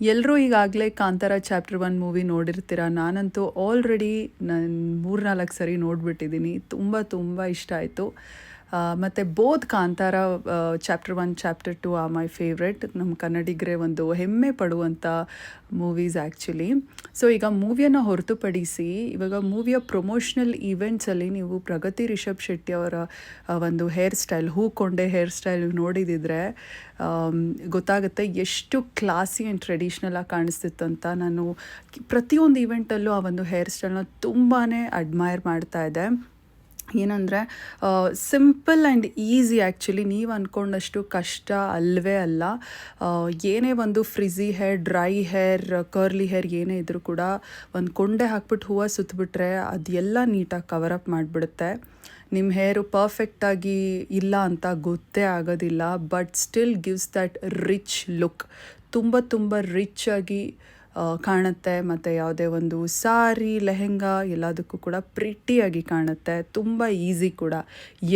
ಎಲ್ಲರೂ ಈಗಾಗಲೇ Kantara chapter one movie ನೋಡಿರ್ತೀರ? ನಾನಂತೂ ಆಲ್ರೆಡಿ ನಾನು ಮೂರ್ನಾಲ್ಕು ಸರಿ ನೋಡಿಬಿಟ್ಟಿದ್ದೀನಿ. ತುಂಬ ತುಂಬ ಇಷ್ಟ ಆಯಿತು. ಮತ್ತು both Kantara chapter one chapter two are my favourite ನಮ್ಮ ಕನ್ನಡಿಗರೇ ಒಂದು ಹೆಮ್ಮೆ ಪಡುವಂಥ ಮೂವೀಸ್ ಆ್ಯಕ್ಚುಲಿ ಸೊ ಈಗ ಮೂವಿಯನ್ನು ಹೊರತುಪಡಿಸಿ, ಇವಾಗ ಮೂವಿಯ ಪ್ರೊಮೋಷ್ನಲ್ ಈವೆಂಟ್ಸಲ್ಲಿ ನೀವು ಪ್ರಗತಿ ರಿಷಬ್ ಶೆಟ್ಟಿ ಅವರ ಒಂದು ಹೇರ್ ಸ್ಟೈಲ್ ಹೂಕೊಂಡೆ ಹೇರ್ ಸ್ಟೈಲ್ ನೋಡಿದಿದ್ರೆ ಗೊತ್ತಾಗುತ್ತೆ ಎಷ್ಟು ಕ್ಲಾಸಿ ಆ್ಯಂಡ್ ಟ್ರೆಡಿಷ್ನಲ್ ಆಗಿ ಕಾಣಿಸ್ತಿತ್ತು ಅಂತ ನಾನು ಪ್ರತಿಯೊಂದು ಈವೆಂಟಲ್ಲೂ ಆ ಒಂದು ಹೇರ್ ಸ್ಟೈಲ್ನ ತುಂಬಾ ಅಡ್ಮೈರ್ ಮಾಡ್ತಾ ಇದ್ದೆ. ಏನಂದರೆ ಸಿಂಪಲ್ ಆ್ಯಂಡ್ ಈಸಿ ಆ್ಯಕ್ಚುಲಿ ನೀವು ಅಂದ್ಕೊಂಡಷ್ಟು ಕಷ್ಟ ಅಲ್ಲವೇ ಅಲ್ಲ. ಏನೇ ಒಂದು frizzy hair dry hair curly hair ಏನೇ ಇದ್ರೂ ಕೂಡ ಒಂದು ಕೊಂಡೆ ಹಾಕ್ಬಿಟ್ಟು ಹೂವು ಸುತ್ತಬಿಟ್ರೆ ಅದೆಲ್ಲ ನೀಟಾಗಿ ಕವರ್ ಅಪ್ ಮಾಡಿಬಿಡುತ್ತೆ. ನಿಮ್ಮ ಹೇರು ಪರ್ಫೆಕ್ಟಾಗಿ ಇಲ್ಲ ಅಂತ ಗೊತ್ತೇ ಆಗೋದಿಲ್ಲ but still gives that rich look ತುಂಬ ತುಂಬ ರಿಚ್ ಆಗಿ ಕಾಣುತ್ತೆ. ಮತ್ತು ಯಾವುದೇ ಒಂದು ಸಾರಿ, ಲೆಹೆಂಗಾ ಎಲ್ಲದಕ್ಕೂ ಕೂಡ ಪ್ರಿಟ್ಟಿಯಾಗಿ ಕಾಣುತ್ತೆ. ತುಂಬ ಈಸಿ ಕೂಡ.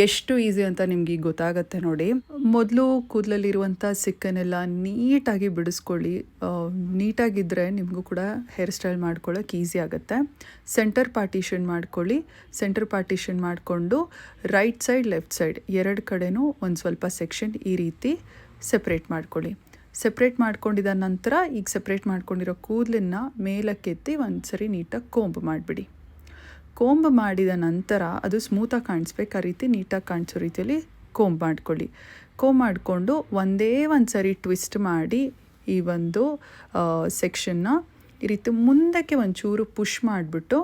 ಎಷ್ಟು ಈಸಿ ಅಂತ ನಿಮಗೆ ಗೊತ್ತಾಗತ್ತೆ ನೋಡಿ. ಮೊದಲು ಕೂದಲಲ್ಲಿರುವಂಥ ಸಿಕ್ಕನ್ನೆಲ್ಲ ನೀಟಾಗಿ ಬಿಡಿಸ್ಕೊಳ್ಳಿ. ನೀಟಾಗಿದ್ದರೆ ನಿಮಗೂ ಕೂಡ ಹೇರ್ ಸ್ಟೈಲ್ ಮಾಡ್ಕೊಳ್ಳೋಕೆ ಈಸಿ ಆಗುತ್ತೆ. ಸೆಂಟರ್ ಪಾರ್ಟಿಷನ್ ಮಾಡ್ಕೊಳ್ಳಿ. ಸೆಂಟರ್ ಪಾರ್ಟಿಷನ್ ಮಾಡಿಕೊಂಡು ರೈಟ್ ಸೈಡ್ ಲೆಫ್ಟ್ ಸೈಡ್ ಎರಡು ಕಡೆನೂ ಒಂದು ಸ್ವಲ್ಪ ಸೆಕ್ಷನ್ ಈ ರೀತಿ ಸೆಪ್ರೇಟ್ ಮಾಡ್ಕೊಳ್ಳಿ. ಸೆಪ್ರೇಟ್ ಮಾಡ್ಕೊಂಡಿದ ನಂತರ ಈಗ ಸಪ್ರೇಟ್ ಮಾಡ್ಕೊಂಡಿರೋ ಕೂದಲನ್ನ ಮೇಲಕ್ಕೆತ್ತಿ ಒಂದು ಸರಿ ನೀಟಾಗಿ ಕೋಂಬ್ ಮಾಡಿಬಿಡಿ. ಕೋಂಬ್ ಮಾಡಿದ ನಂತರ ಅದು ಸ್ಮೂತಾಗಿ ಕಾಣಿಸ್ಬೇಕು, ಆ ರೀತಿ ನೀಟಾಗಿ ಕಾಣಿಸೋ ರೀತಿಯಲ್ಲಿ ಕೋಂಬ್ ಮಾಡ್ಕೊಳ್ಳಿ. ಕೋಂಬ್ ಮಾಡಿಕೊಂಡು ಒಂದೇ ಒಂದು ಸರಿ ಟ್ವಿಸ್ಟ್ ಮಾಡಿ ಈ ಒಂದು ಸೆಕ್ಷನ್ನ ಈ ರೀತಿ ಮುಂದಕ್ಕೆ ಒಂಚೂರು ಪುಷ್ ಮಾಡಿಬಿಟ್ಟು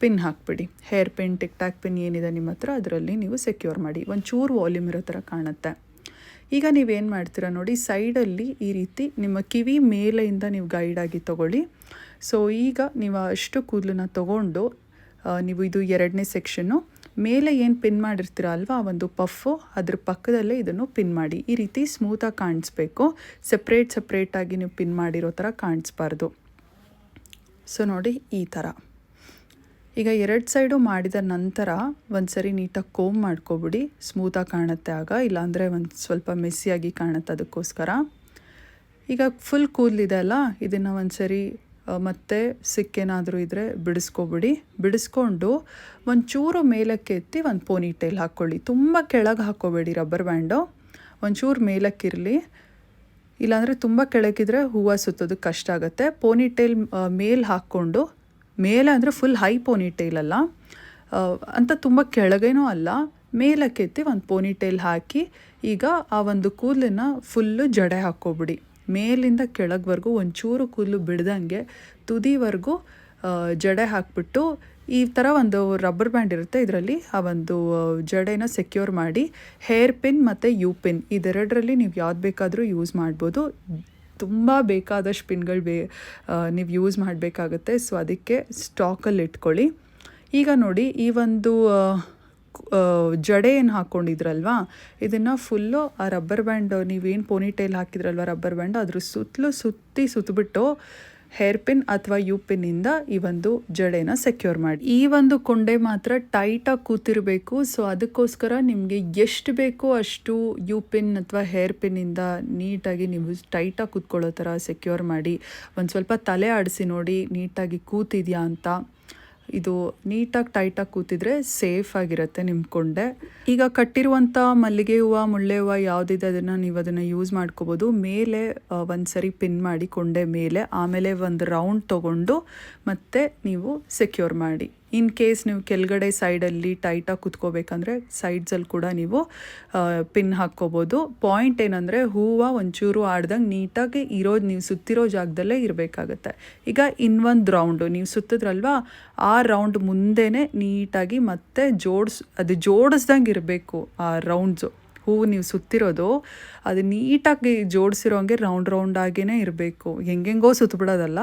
ಪಿನ್ ಹಾಕ್ಬಿಡಿ. Hair pin TikTok pin ಏನಿದೆ ನಿಮ್ಮ ಹತ್ರ, ಅದರಲ್ಲಿ ನೀವು ಸೆಕ್ಯೂರ್ ಮಾಡಿ. ಒಂಚೂರು ವಾಲ್ಯೂಮ್ ಇರೋ ಥರ ಕಾಣುತ್ತೆ. ಈಗ ನೀವೇನು ಮಾಡ್ತೀರಾ ನೋಡಿ, ಸೈಡಲ್ಲಿ ಈ ರೀತಿ ನಿಮ್ಮ ಕಿವಿ ಮೇಲೆಯಿಂದ ನೀವು ಗೈಡಾಗಿ ತಗೊಳ್ಳಿ. ಸೊ ಈಗ ನೀವು ಅಷ್ಟು ಕೂದಲನ್ನ ತೊಗೊಂಡು ನೀವು ಇದು ಎರಡನೇ ಸೆಕ್ಷನ್ನು ಮೇಲೆ ಏನು ಪಿನ್ ಮಾಡಿರ್ತೀರ ಅಲ್ವಾ ಒಂದು ಪಫು ಅದ್ರ ಪಕ್ಕದಲ್ಲೇ ಇದನ್ನು ಪಿನ್ ಮಾಡಿ. ಈ ರೀತಿ ಸ್ಮೂತಾಗಿ ಕಾಣಿಸ್ಬೇಕು. ಸಪ್ರೇಟ್ ಸಪ್ರೇಟಾಗಿ ನೀವು ಪಿನ್ ಮಾಡಿರೋ ಥರ ಕಾಣಿಸ್ಬಾರ್ದು. ಸೊ ನೋಡಿ ಈ ಥರ. ಈಗ ಎರಡು ಸೈಡು ಮಾಡಿದ ನಂತರ ಒಂದು ಸರಿ ನೀಟಾಗಿ ಕೋಮ್ ಮಾಡ್ಕೊಬಿಡಿ. ಸ್ಮೂತಾಗಿ ಕಾಣುತ್ತೆ ಆಗ, ಇಲ್ಲಾಂದರೆ ಒಂದು ಸ್ವಲ್ಪ ಮೆಸ್ಸಿಯಾಗಿ ಕಾಣುತ್ತೆ ಅದಕ್ಕೋಸ್ಕರ. ಈಗ ಫುಲ್ ಕೂದಲಿದೆ ಅಲ್ಲ, ಇದನ್ನು ಒಂದು ಸರಿ ಮತ್ತೆ ಸಿಕ್ಕೇನಾದರೂ ಇದ್ದರೆ ಬಿಡಿಸ್ಕೊಬಿಡಿ. ಬಿಡಿಸ್ಕೊಂಡು ಒಂಚೂರು ಮೇಲಕ್ಕೆ ಎತ್ತಿ ಒಂದು ಪೋನಿ ಟೈಲ್ ಹಾಕ್ಕೊಳ್ಳಿ ತುಂಬ ಕೆಳಗೆ ಹಾಕ್ಕೋಬೇಡಿ ರಬ್ಬರ್ ಬ್ಯಾಂಡು ಒಂಚೂರು ಮೇಲಕ್ಕಿರಲಿ. ಇಲ್ಲಾಂದರೆ ತುಂಬ ಕೆಳಗಿದ್ರೆ ಹೂವು ಸುತ್ತೋದಕ್ಕೆ ಕಷ್ಟ ಆಗುತ್ತೆ. ಪೋನಿ ಟೈಲ್ ಮೇಲೆ ಹಾಕ್ಕೊಂಡು ಮೇಲೆ ಅಂದರೆ ಫುಲ್ ಹೈ ಪೋನಿ ಟೈಲ್ ಅಲ್ಲ ಅಂತ ತುಂಬ ಕೆಳಗೇನೂ ಅಲ್ಲ. ಮೇಲಕ್ಕೆತ್ತಿ ಒಂದು ಪೋನಿ ಟೈಲ್ ಹಾಕಿ ಈಗ ಆ ಒಂದು ಕೂದಲನ್ನ ಫುಲ್ಲು ಜಡೆ ಹಾಕ್ಕೊಬಿಡಿ. ಮೇಲಿಂದ ಕೆಳಗ್ವರೆಗೂ ಒಂಚೂರು ಕೂದಲು ಬಿಡ್ದಂಗೆ ತುದಿವರೆಗೂ ಜಡೆ ಹಾಕ್ಬಿಟ್ಟು ಈ ಥರ ಒಂದು ರಬ್ಬರ್ ಬ್ಯಾಂಡ್ ಇರುತ್ತೆ ಇದರಲ್ಲಿ, ಆ ಒಂದು ಜಡೆನ ಸೆಕ್ಯೂರ್ ಮಾಡಿ ಹೇರ್ ಪಿನ್ ಮತ್ತು ಯು ಪಿನ್ ಇದೆರಡರಲ್ಲಿ ನೀವು ಯಾವ್ದು ಬೇಕಾದರೂ ಯೂಸ್ ಮಾಡ್ಬೋದು. ತುಂಬ ಬೇಕಾದಷ್ಟು ಪಿನ್ಗಳು ಬೇ ನೀವು ಯೂಸ್ ಮಾಡಬೇಕಾಗುತ್ತೆ. ಸೊ, ಅದಕ್ಕೆ ಸ್ಟಾಕಲ್ಲಿ ಇಟ್ಕೊಳ್ಳಿ. ಈಗ ನೋಡಿ, ಈ ಒಂದು ಜಡೆ ಏನು ಹಾಕ್ಕೊಂಡಿದ್ರಲ್ವಾ ಇದನ್ನು ಫುಲ್ಲು ಆ ರಬ್ಬರ್ ಬ್ಯಾಂಡ್, ನೀವೇನು ಪೋನಿ ಟೈಲ್ ಹಾಕಿದ್ರಲ್ವ ರಬ್ಬರ್ ಬ್ಯಾಂಡ್, ಅದ್ರ ಸುತ್ತಲೂ ಸುತ್ತಿ ಸುತ್ತಬಿಟ್ಟು ಹೇರ್ ಪಿನ್ ಅಥವಾ ಯು ಪಿನ್ನಿಂದ ಈ ಒಂದು ಜಡೆನ ಸೆಕ್ಯೂರ್ ಮಾಡಿ. ಈ ಒಂದು ಕೊಂಡೆ ಮಾತ್ರ ಟೈಟಾಗಿ ಕೂತಿರಬೇಕು. ಸೊ ಅದಕ್ಕೋಸ್ಕರ ನಿಮಗೆ ಎಷ್ಟು ಬೇಕೋ ಅಷ್ಟು ಯು ಪಿನ್ ಅಥವಾ ಹೇರ್ ಪಿನ್ನಿಂದ ನೀಟಾಗಿ ನೀವು ಟೈಟಾಗಿ ಕೂತ್ಕೊಳ್ಳೋ ಥರ ಸೆಕ್ಯೂರ್ ಮಾಡಿ. ಒಂದು ಸ್ವಲ್ಪ ತಲೆ ಆಡಿಸಿ ನೋಡಿ, ನೀಟಾಗಿ ಕೂತಿದ್ಯಾ ಅಂತ. ಇದು ನೀಟಾಗಿ ಟೈಟಾಗಿ ಕೂತಿದ್ರೆ ಸೇಫ್ ಆಗಿರುತ್ತೆ ನಿಮ್ಮ ಕೊಂಡೆ. ಈಗ ಕಟ್ಟಿರುವಂಥ ಮಲ್ಲಿಗೆ ಹೂವು, ಮುಳ್ಳೆ ಹೂವು ಯಾವುದಿದೆ ಅದನ್ನು ನೀವು ಅದನ್ನು ಯೂಸ್ ಮಾಡ್ಕೋಬೋದು. ಮೇಲೆ ಒಂದು ಸರಿ ಪಿನ್ ಮಾಡಿ ಕೊಂಡೆ ಮೇಲೆ, ಆಮೇಲೆ ಒಂದು ರೌಂಡ್ ತೊಗೊಂಡು ಮತ್ತೆ ನೀವು ಸೆಕ್ಯೂರ್ ಮಾಡಿ. ಇನ್ ಕೇಸ್ ನೀವು ಕೆಳಗಡೆ ಸೈಡಲ್ಲಿ ಟೈಟಾಗಿ ಕುತ್ಕೋಬೇಕಂದ್ರೆ ಸೈಡ್ಸಲ್ಲಿ ಕೂಡ ನೀವು ಪಿನ್ ಹಾಕ್ಕೋಬೋದು. ಪಾಯಿಂಟ್ ಏನಂದರೆ ಹೂವು ಒಂಚೂರು ಆಡ್ದಂಗೆ ನೀಟಾಗಿ ಇರೋದು ನೀವು ಸುತ್ತಿರೋ ಜಾಗದಲ್ಲೇ ಇರಬೇಕಾಗತ್ತೆ. ಈಗ ಇನ್ನೊಂದು ರೌಂಡು, ನೀವು ಸುತ್ತಿದ್ರಲ್ವಾ, ಆ ರೌಂಡ್ ಮುಂದೆನೇ ನೀಟಾಗಿ ಮತ್ತೆ ಜೋಡಿಸ್, ಅದು ಜೋಡಿಸ್ದಂಗೆ ಇರಬೇಕು ಆ ರೌಂಡ್ಸು. ಹೂವು ನೀವು ಸುತ್ತಿರೋದು, ಅದು ನೀಟಾಗಿ ಜೋಡಿಸಿರೋ ಹಂಗೆ ರೌಂಡ್ ರೌಂಡ್ ಆಗಿಯೇ ಇರಬೇಕು. ಹೆಂಗೆಂಗೋ ಸುತ್ತಬಿಡೋದಲ್ಲ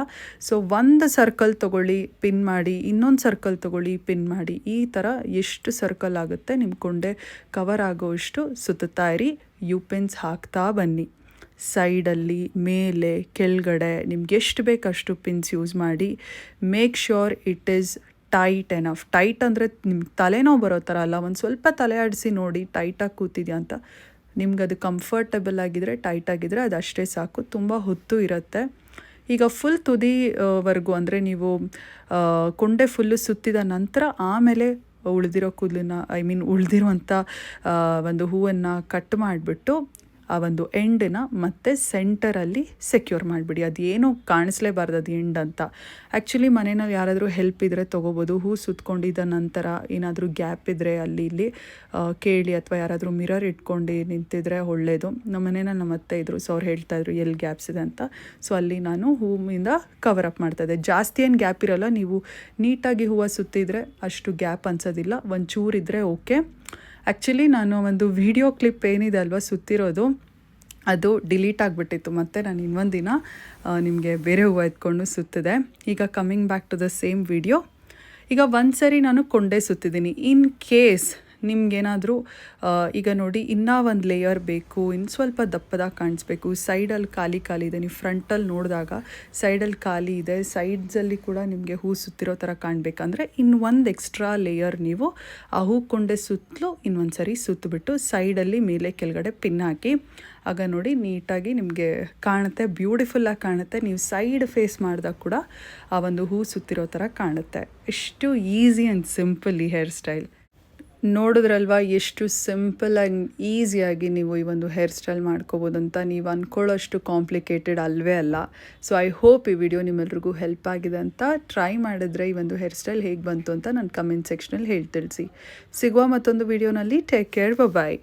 ಸೊ ಒಂದು ಸರ್ಕಲ್ ತೊಗೊಳ್ಳಿ ಪಿನ್ ಮಾಡಿ, ಇನ್ನೊಂದು ಸರ್ಕಲ್ ತೊಗೊಳ್ಳಿ ಪಿನ್ ಮಾಡಿ. ಈ ಥರ ಎಷ್ಟು ಸರ್ಕಲ್ ಆಗುತ್ತೆ ನಿಮ್ಮ ಕೊಂಡೆ ಕವರ್ ಆಗೋಷ್ಟು ಸುತ್ತುತ್ತಾ ಇರಿ. ಯು ಪಿನ್ಸ್ ಹಾಕ್ತಾ ಬನ್ನಿ. ಸೈಡಲ್ಲಿ ಮೇಲೆ, ಕೆಳಗಡೆ ನಿಮ್ಗೆ ಎಷ್ಟು ಬೇಕಷ್ಟು ಪಿನ್ಸ್ ಯೂಸ್ ಮಾಡಿ. Make sure it is tight enough tight ಅಂದರೆ ನಿಮ್ಗೆ ತಲೆನೋವು ಬರೋ ಥರ ಅಲ್ಲ. ಒಂದು ಸ್ವಲ್ಪ ತಲೆ ಆಡಿಸಿ ನೋಡಿ ಟೈಟಾಗಿ ಕೂತಿದ್ಯಾ ಅಂತ. ನಿಮ್ಗೆ ಅದು ಕಂಫರ್ಟಬಲ್ ಆಗಿದ್ದರೆ ಟೈಟ್ ಆಗಿದ್ರೆ ಅದು ಅಷ್ಟೇ ಸಾಕು. ತುಂಬ ಹೊತ್ತು ಇರುತ್ತೆ. ಈಗ ಫುಲ್ ತುದಿವರೆಗೂ ಅಂದರೆ ನೀವು ಕೊಂಡೆ ಫುಲ್ಲು ಸುತ್ತಿದ ನಂತರ ಆಮೇಲೆ ಉಳಿದಿರೋ ಕೂದಲನ್ನ ಐ ಮೀನ್ ಉಳಿದಿರುವಂಥ ಒಂದು ಹೂವನ್ನು ಕಟ್ ಮಾಡಿಬಿಟ್ಟು ಆ ಒಂದು ಎಂಡನ್ನ ಮತ್ತೆ ಸೆಂಟರಲ್ಲಿ ಸೆಕ್ಯೂರ್ ಮಾಡಿಬಿಡಿ. ಅದೇನು ಕಾಣಿಸ್ಲೇಬಾರ್ದು ಅದು ಎಂಡ್ ಅಂತ. ಆ್ಯಕ್ಚುಲಿ ಮನೆಯಲ್ಲಿ ಯಾರಾದರೂ ಹೆಲ್ಪ್ ಇದ್ದರೆ ತೊಗೋಬೋದು. ಹೂ ಸುತ್ಕೊಂಡಿದ್ದ ನಂತರ ಏನಾದರೂ ಗ್ಯಾಪ್ ಇದ್ದರೆ ಅಲ್ಲಿ ಇಲ್ಲಿ ಕೇಳಿ ಅಥವಾ ಯಾರಾದರೂ ಮಿರರ್ ಇಟ್ಕೊಂಡು ನಿಂತಿದ್ರೆ ಒಳ್ಳೆಯದು ನಮ್ಮ ಮನೇನ ನಮ್ಮ ಅತ್ತೆ ಇದ್ರು ಸೊ ಅವ್ರು ಹೇಳ್ತಾಯಿದ್ರು ಎಲ್ಲಿ ಗ್ಯಾಪ್ಸ್ ಇದೆ ಅಂತ? ಸೊ ಅಲ್ಲಿ ನಾನು ಹೂವಿಂದ ಕವರ್ ಅಪ್ ಮಾಡ್ತಾಯಿದ್ದೆ ಜಾಸ್ತಿ ಏನು ಗ್ಯಾಪ್ ಇರೋಲ್ಲ, ನೀವು ನೀಟಾಗಿ ಹೂವು ಸುತ್ತಿದ್ರೆ ಅಷ್ಟು ಗ್ಯಾಪ್ ಅನ್ಸೋದಿಲ್ಲ. ಒಂಚೂರಿದ್ರೆ ಓಕೆ ಆ್ಯಕ್ಚುಲಿ ನಾನು ಒಂದು ವಿಡಿಯೋ ಕ್ಲಿಪ್ ಏನಿದೆ ಅಲ್ವಾ ಸುತ್ತಿರೋದು, ಅದು ಡಿಲೀಟ್ ಆಗಿಬಿಟ್ಟಿತ್ತು. ಮತ್ತು ನಾನು ಇನ್ನೊಂದು ದಿನ ನಿಮಗೆ ಬೇರೆ ಹೂವು ಎತ್ಕೊಂಡು ಸುತ್ತಿದೆ. ಈಗ coming back to the same video ಈಗ ಒಂದು ಸರಿ ನಾನು ಕೊಂಡೆ ಸುತ್ತಿದ್ದೀನಿ. ಇನ್ ಕೇಸ್ ನಿಮ್ಗೇನಾದರೂ ಈಗ ನೋಡಿ ಇನ್ನೂ ಒಂದು ಲೇಯರ್ ಬೇಕು ಇನ್ನು ಸ್ವಲ್ಪ ದಪ್ಪದಾಗಿ ಕಾಣಿಸ್ಬೇಕು. ಸೈಡಲ್ಲಿ ಖಾಲಿ ಖಾಲಿ ಇದೆ. ನೀವು ಫ್ರಂಟಲ್ಲಿ ನೋಡಿದಾಗ ಸೈಡಲ್ಲಿ ಖಾಲಿ ಇದೆ. ಸೈಡ್ಸಲ್ಲಿ ಕೂಡ ನಿಮಗೆ ಹೂ ಸುತ್ತಿರೋ ಥರ ಕಾಣಬೇಕಂದ್ರೆ ಇನ್ನು ಒಂದು ಎಕ್ಸ್ಟ್ರಾ ಲೇಯರ್ ನೀವು ಆ ಹೂಕೊಂಡೆ ಸುತ್ತಲೂ ಇನ್ನೊಂದು ಸರಿ ಸುತ್ತಬಿಟ್ಟು ಸೈಡಲ್ಲಿ ಮೇಲೆ ಕೆಳಗಡೆ ಪಿನ್ ಹಾಕಿ, ಆಗ ನೋಡಿ ನೀಟಾಗಿ ನಿಮಗೆ ಕಾಣುತ್ತೆ. ಬ್ಯೂಟಿಫುಲ್ಲಾಗಿ ಕಾಣುತ್ತೆ. ನೀವು ಸೈಡ್ ಫೇಸ್ ಮಾಡಿದಾಗ ಕೂಡ ಆ ಒಂದು ಹೂ ಸುತ್ತಿರೋ ಥರ ಕಾಣುತ್ತೆ. ಎಷ್ಟು ಈಸಿ ಆ್ಯಂಡ್ ಸಿಂಪಲ್ ಈ ಹೇರ್ ಸ್ಟೈಲ್ ನೋಡಿದ್ರಲ್ವಾ, ಎಷ್ಟು ಸಿಂಪಲ್ ಆ್ಯಂಡ್ ಈಸಿಯಾಗಿ ನೀವು ಈ ಒಂದು ಹೇರ್ ಸ್ಟೈಲ್ ಮಾಡ್ಕೋಬೋದು ಅಂತ ನೀವು ಅಂದ್ಕೊಳ್ಳೋಷ್ಟು ಕಾಂಪ್ಲಿಕೇಟೆಡ್ ಅಲ್ವೇ ಅಲ್ಲ. ಸೊ ಐ ಹೋಪ್ ಈ ವಿಡಿಯೋ ನಿಮ್ಮೆಲ್ರಿಗೂ ಹೆಲ್ಪ್ ಆಗಿದೆ ಅಂತ. ಟ್ರೈ ಮಾಡಿದ್ರೆ ಈ ಒಂದು ಹೇರ್ ಸ್ಟೈಲ್ ಹೇಗೆ ಬಂತು ಅಂತ ನನ್ನ ಕಮೆಂಟ್ ಸೆಕ್ಷನಲ್ಲಿ ಹೇಳ್ತಿಳಿಸಿ ಸಿಗುವ ಮತ್ತೊಂದು ವಿಡಿಯೋನಲ್ಲಿ ಟೇಕ್ ಕೇರ್ ಬಾಯ್